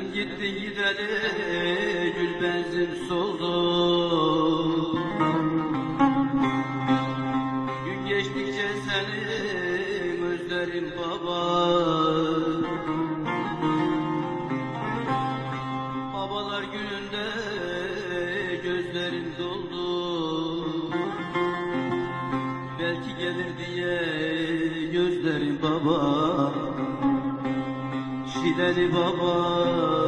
Sen gittin gideli gül benzin soldu Gün geçtikçe senin özlerim baba. Babalar gününde gözlerim doldu. Belki gelir diye gözlerim baba Şileli baba